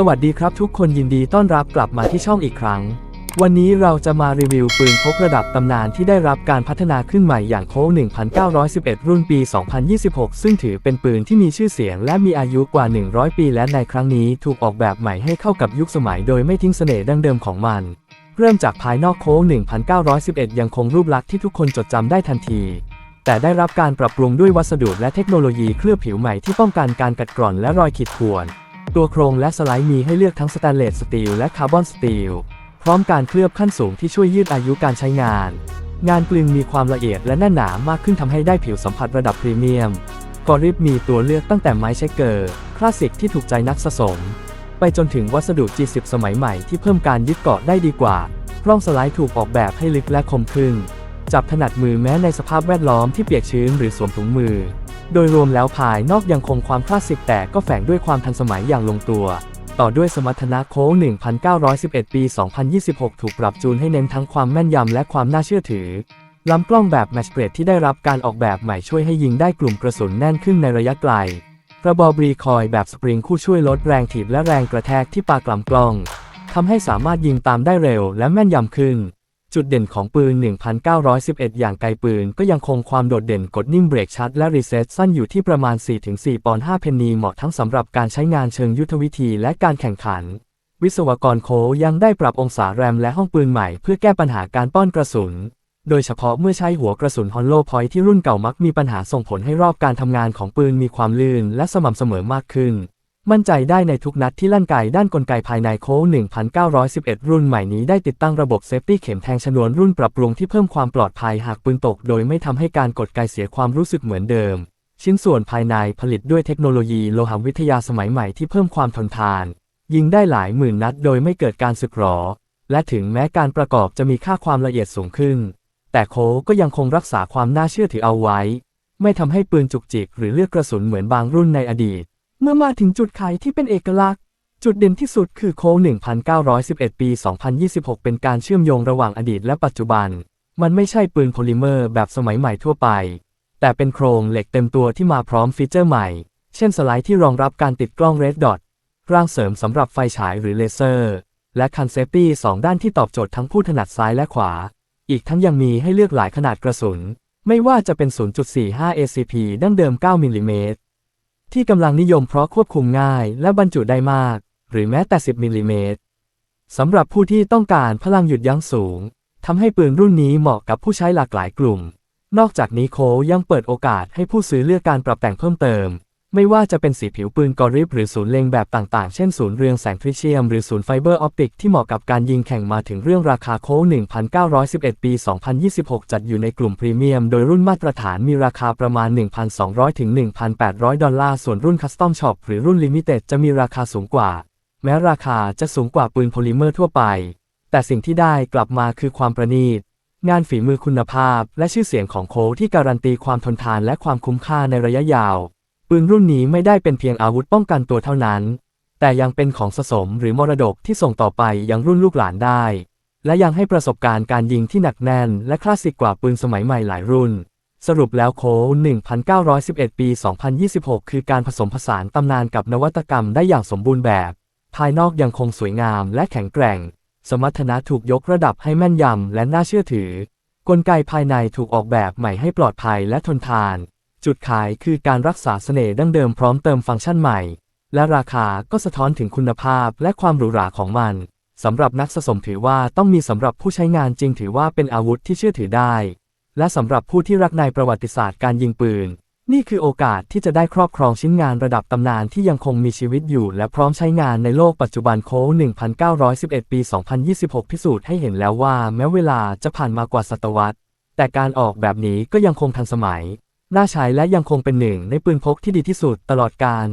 สวัสดีครับทุกคนยินดีต้อนรับกลับมาที่ช่องอีกครั้ง วันนี้เราจะมารีวิวปืนพกระดับตำนานที่ได้รับการพัฒนาขึ้นใหม่อย่างโค้ง1911 รุ่นปี 2026 ซึ่งถือเป็นปืนที่มีชื่อเสียงและมีอายุกว่า 100 ปีและในครั้งนี้ถูกออกแบบใหม่ให้เข้ากับยุคสมัยโดยไม่ทิ้งเสน่ห์ดั้งเดิมของมัน เริ่มจากภายนอกโค้ง1911 ยังคงรูปลักษณ์ที่ทุกคนจดจำได้ทันทีแต่ได้รับการปรับปรุงด้วยวัสดุและเทคโนโลยีเคลือบผิวใหม่ที่ป้องกันการกัดกร่อนและรอยขีดข่วน ตัวโครงและสไลด์มีให้เลือกทั้งสแตนเลสสตีลและคาร์บอนสตีล พร้อมการเคลือบขั้นสูงที่ช่วยยืดอายุการใช้งาน งานกลึงมีความละเอียดและแน่นหนามากขึ้นทำให้ได้ผิวสัมผัสระดับพรีเมียมกอริบมีตัวเลือกตั้งแต่ไม้เชคเกอร์ คลาสสิกที่ถูกใจนักสะสม ไปจนถึงวัสดุ G10 สมัยใหม่ที่เพิ่มการยึดเกาะได้ดีกว่าร่องสไลด์ถูกออกแบบให้ลึกและคมขึ้น จับถนัดมือแม้ในสภาพแวดล้อมที่เปียกชื้นหรือสวมถุงมือ โดยรวมแล้วภายนอกยังคงความคลาสสิกแต่ก็แฝงด้วยความทันสมัยอย่างลงตัว ต่อด้วยสมรรถนะโค้ง 1911 ปี 2026 ถูกปรับจูนให้เน้นทั้งความแม่นยำและความน่าเชื่อถือลำกล้องแบบแมชเปรดที่ได้รับการออกแบบใหม่ช่วยให้ยิงได้กลุ่มกระสุนแน่นขึ้นในระยะไกลกระบอกรีคอยแบบสปริงคู่ช่วยลดแรงถีบและแรงกระแทกที่ปากลำกล้องทำให้สามารถยิงตามได้เร็วและแม่นยำขึ้น จุดเด่นของปืน 1911 อย่างไกลปืนก็ยังคงความโดดเด่นกดนิ่มเบรกชัดและรีเซ็ตสั้นอยู่ที่ประมาณ 4-4 ปอนด์5เพนนีเหมาะทั้งสำหรับการใช้งานเชิงยุทธวิธีและการแข่งขัน วิศวกรโคยังได้ปรับองศาแรมและห้องปืนใหม่เพื่อแก้ปัญหาการป้อนกระสุน โดยเฉพาะเมื่อใช้หัวกระสุนฮอลโลพอยที่รุ่นเก่ามักมีปัญหาส่งผลให้รอบการทำงานของปืนมีความลื่นและสม่ำเสมอมากขึ้น มั่นใจได้ในทุกนัดที่ลั่นไกด้านกลไกภายในโค้1911 รุ่นใหม่นี้ได้ติดตั้งระบบเซฟตี้เข็มแทงชนวนรุ่นปรับปรุงที่เพิ่มความปลอดภัยหากปืนตก โดยไม่ทำให้การกดไกเสียความรู้สึกเหมือนเดิม ชิ้นส่วนภายในผลิตด้วยเทคโนโลยีโลหะวิทยาสมัยใหม่ที่เพิ่มความทนทาน ยิงได้หลายหมื่นนัดโดยไม่เกิดการสึกหรอ และถึงแม้การประกอบจะมีค่าความละเอียดสูงขึ้น แต่โคก็ยังคงรักษาความน่าเชื่อถือเอาไว้ ไม่ทำให้ปืนจุกจิกหรือเลือกกระสุนเหมือนบางรุ่นในอดีต มื่อมาถึงจุดขายที่เป็นเอกลักษณ์ จุดเด่นที่สุดคือโค้ง1911 ปี 2026 เป็นการเชื่อมโยงระหว่างอดีตและปัจจุบัน มันไม่ใช่ปืนโพลิเมอร์แบบสมัยใหม่ทั่วไป แต่เป็นโครงเหล็กเต็มตัวที่มาพร้อมฟีเจอร์ใหม่ เช่นสไลด์ที่รองรับการติดกล้อง Red Dot ร่างเสริมสำหรับไฟฉายหรือเลเซอร์ และคันเซฟตี้สองด้านที่ตอบโจทย์ทั้งผู้ถนัดซ้ายและขวา อีกทั้งยังมีให้เลือกหลายขนาดกระสุน ไม่ว่าจะเป็น 0.45 ACP ดั้งเดิม 9 มิลลิเมตร ที่กำลังนิยมเพราะควบคุมง่ายและบรรจุได้มาก หรือแม้แต่ 10มิลลิเมตรสำหรับผู้ที่ต้องการพลังหยุดยั้งสูงทำให้ปืนรุ่นนี้เหมาะกับผู้ใช้หลากหลายกลุ่ม นอกจากนี้โคยังเปิดโอกาสให้ผู้ซื้อเลือกการปรับแต่งเพิ่มเติม ไม่ว่าจะเป็นสีผิวปืนกอริบหรือศูนย์เล็งแบบต่างๆ เช่นศูนย์เรืองแสงทริเชียม หรือศูนย์ไฟเบอร์ออปติกที่เหมาะกับการยิงแข่งมาถึงเรื่องราคาโค้ง1911 ปี 2026 จัดอยู่ในกลุ่มพรีเมียม โดยรุ่นมาตรฐานมีราคาประมาณ 1,200 ถึง 1,800 ดอลลาร์ ส่วนรุ่นคัสตอมช็อปหรือรุ่นลิมิเต็ดจะมีราคาสูงกว่า แม้ราคาจะสูงกว่าปืนโพลิเมอร์ทั่วไป แต่สิ่งที่ได้กลับมาคือความประณีตงานฝีมือคุณภาพ และชื่อเสียงของโค้ที่การันตีความทนทานและความคุ้มค่าในระยะยาว ปืนรุ่นนี้ไม่ได้เป็นเพียงอาวุธป้องกันตัวเท่านั้น แต่ยังเป็นของสะสมหรือมรดกที่ส่งต่อไปยังรุ่นลูกหลานได้ และยังให้ประสบการณ์การยิงที่หนักแน่น และคลาสสิกกว่าปืนสมัยใหม่หลายรุ่น สรุปแล้วโค1911 ปี 2026 คือการผสมผสานตำนานกับนวัตกรรมได้อย่างสมบูรณ์แบบ ภายนอกยังคงสวยงามและแข็งแกร่ง สมรรถนะถูกยกระดับให้แม่นยำและน่าเชื่อถือ กลไกภายในถูกออกแบบใหม่ให้ปลอดภัยและทนทาน จุดขายคือการรักษาเสน่ห์ดั้งเดิมพร้อมเติมฟังก์ชันใหม่ และราคาก็สะท้อนถึงคุณภาพและความหรูหราของมันสำหรับนักสะสมถือว่าต้องมีสำหรับผู้ใช้งานจริงถือว่าเป็นอาวุธที่เชื่อถือได้ และสำหรับผู้ที่รักในประวัติศาสตร์การยิงปืน นี่คือโอกาสที่จะได้ครอบครองชิ้นงานระดับตำนานที่ยังคงมีชีวิตอยู่และพร้อมใช้งานในโลกปัจจุบันโค้ง1911 ปี 2026 พิสูจน์ให้เห็นแล้วว่าแม้เวลาจะผ่านมากว่าศตวรรษ แต่การออกแบบนี้ก็ยังคงทันสมัย น่าใช้และยังคงเป็นหนึ่งในปืนพกที่ดีที่สุดตลอดกาล